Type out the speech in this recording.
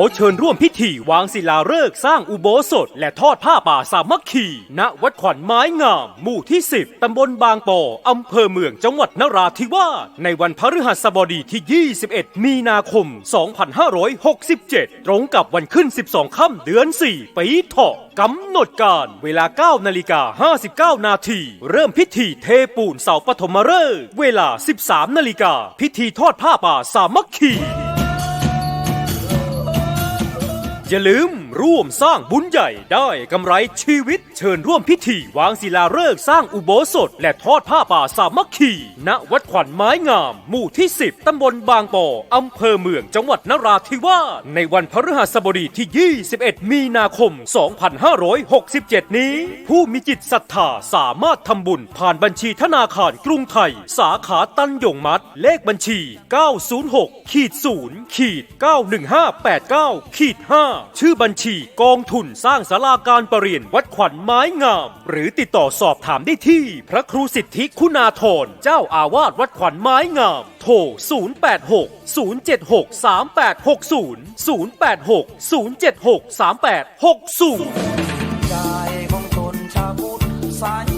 อเชิญร่วมพิธีวางศิลาฤกษ์สร้างอุโบสถ และทอดผ้าป่าสามัคคี ณ วัดขวัญไม้งาม หมู่ที่ 10 ตำบลบางปออำเภอเมืองจังหวัดนราธิวาส ในวันพฤหัสบดีที่ 21 มีนาคม 2567 ตรงกับวันขึ้น 12 ค่ำเดือน 4 ปีเถาะกำหนดการเวลา 9 นาฬิกา 59 นาที เริ่มพิธีเทปูนเสาปฐมฤกษ์เวลา 13 นาฬิกา พิธีทอดผ้าป่าสามัคคี อย่าลืม ร่วมสร้างบุญใหญ่ได้กำไรชีวิต เชิญร่วมพิธีวางศิลาฤกษ์สร้างอุโบสถ และทอดผ้าป่าสามัคคี ณวัดขวัญไม้งาม หมู่ที่ 10 ตำบลบางปออำเภอเมืองจังหวัดนราธิวาสในวันพฤหัสบดีที่ 21 มีนาคม 2567 นี้ ผู้มีจิตศรัทธาสามารถทำบุญผ่านบัญชีธนาคารกรุงไทย สาขาตันยงมัด เลขบัญชี 906ขีด0ขีด91589ขีด5ชื่อบัญชีกองทุนสร้างศาลาการประเรียนวัดขวัญไม้งาม หรือติดต่อสอบถามได้ที่ พระครูสิทธิคุณาธรเจ้าอาวาสวัดขวัญไม้งาม โทร 086 076 3860 086 076 3860ใจของตนชาวพุทธสาย